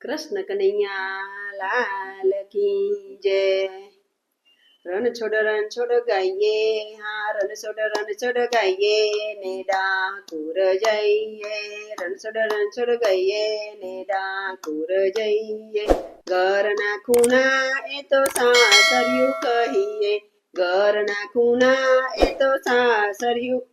કૃષ્ણ કનૈયા, લાલ કી જય. રણ છોડ રણ છોડ ગાઈએ, હા, રણ છોડ રણ છોડ ગાઈએ ને ડાકુર જઈએ. રણ છોડ રણ છોડ ગાઈએ ને ડાકુર જઈએ. ઘરના ખૂણા એ તો સાસરિયું કહીએ. ઘરના ખૂણા એ તો સાસરિયું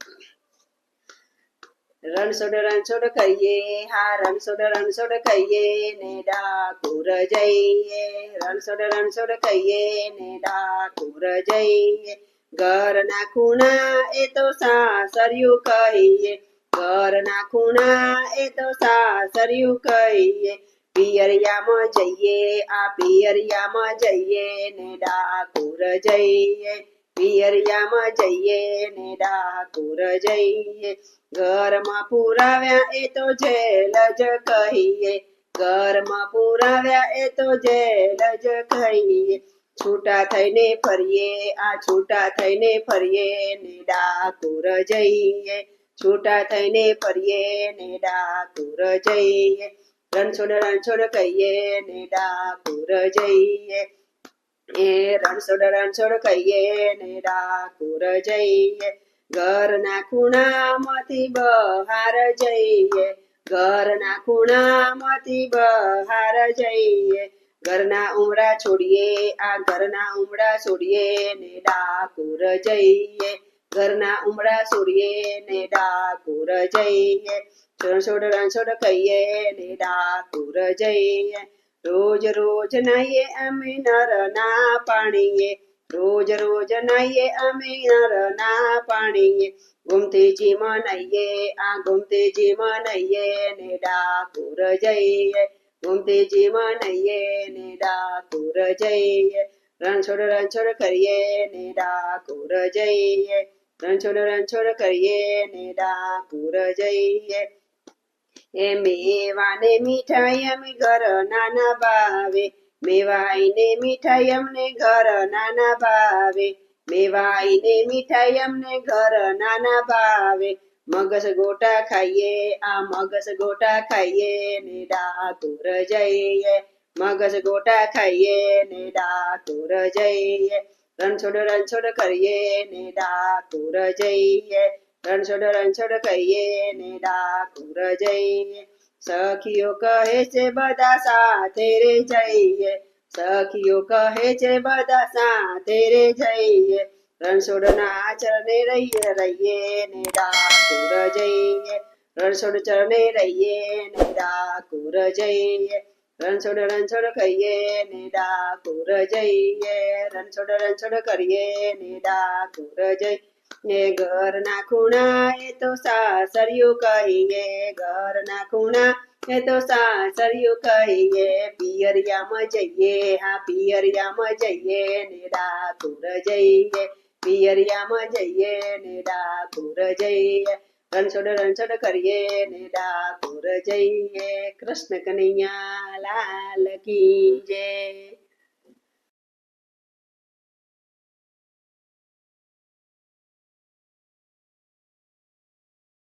રણછોડ રણછોડ કહીએ, હા રણછોડ રણછોડ કહીએ ને ડાકુર જઈએ. રણછોડ રણછોડ કહીએ ને ડાકુર જઈએ. ઘરના ખૂણા એ તો સાસરિયું કહીએ. ઘરના ખૂણા એ તો સાસરિયું કહીએ. પિયરિયામાં જઈએ, આ પિયરિયામાં જઈએ ને ડાકુર જઈએ. પિયરિયામાં જઈએ ને ડાકોર જઈએ. ઘરમાં પુરાવ્યા એ તો જેલ જ કહીએ. ઘરમાં પુરાવ્યા એ તો જેલ જ કહીએ. છૂટા થઈને ફરીએ, આ છૂટા થઈને ફરીએ ને ડાકોર જઈએ. છૂટા થઈને ફરીએ ને ડાકોર જઈએ. રણછોડ રણછોડ કહીએ ને ડાકોર જઈએ. એ રણછોડ રણછોડ કહીએ ને ડાકોર જઈએ. ઘરના ખૂણામાંથી બહાર જઈએ. ઘરના ખૂણામાંથી બહાર જઈએ. ઘરના ઉમરા છોડીએ, આ ઘરના ઉમરા છોડીએ ને ડાકોર જઈએ. ઘરના ઉમરા છોડીએ ને ડાકોર જઈએ. રણછોડ રણછોડ કહીએ ને ડાકોર જઈએ. રોજ રોજ નાઈએ અમે નરના પાણીએ, રોજ રોજ નાઈએ અમે નરના પાણીએ. ગુમતીજી મનાઈએ, આ ગુમતીજી મનાઈએ ને ડાકોર જઈએ. ગુમતીજી મનાઈએ ને ડાકોર જઈએ. રણછોડ રણછોડ કરીએ ને ડાકોર જઈએ. રણછોડ રણછોડ કરીએ ને ડાકોર જઈએ. એ મેવાને મીઠાઈ અમે ઘર નાના ભાવે. મેવાઈને મીઠાઈ અમને ઘર નાના ભાવે. મેવાઈને મીઠાઈ અમને ઘર નાના ભાવે. મગસ ગોટા ખાઈએ, આ મગસ ગોટા ખાઈએ, ને ડાકોર જઈએ. મગસ ગોટા ખાઈએ, ને ડાકોર જઈએ. રણછોડ રણછોડ કરીએ, ને ડાકોર જઈએ. રણછોડ રણછોડ કહીએ ને ડાકુર જઈએ સખીઓ કહે છે, બધા સાથે રે જઈએ. સખીઓ કહે છે, બધા સાથે રે જઈએ. રણછોડ ના ચરણે રહીએ રહીએ ને ડાકુર જઈએ. રણછોડ ચરણે રહીએ ને ડાકુર જઈએ. રણછોડ રણછોડ કહીએ ને ડાકુર જઈએ. રણછોડ રણછોડ કરીએ ને ડાકુર જઈએ. ને ઘરના ખૂણા એ તો સાસરિયું કહીએ ઘરના ખૂણા એ તો સાસરિયું કહીએ પિયરિયામાં જઈએ, હા, પિયરિયામાં જઈએ ને ડાકોર જઈએ, પિયરિયામાં જઈએ ને ડાકોર જઈએ, રણછોડ રણછોડ કરીએ ને ડાકોર જઈએ, કૃષ્ણ કનૈયા લાલ કી જય.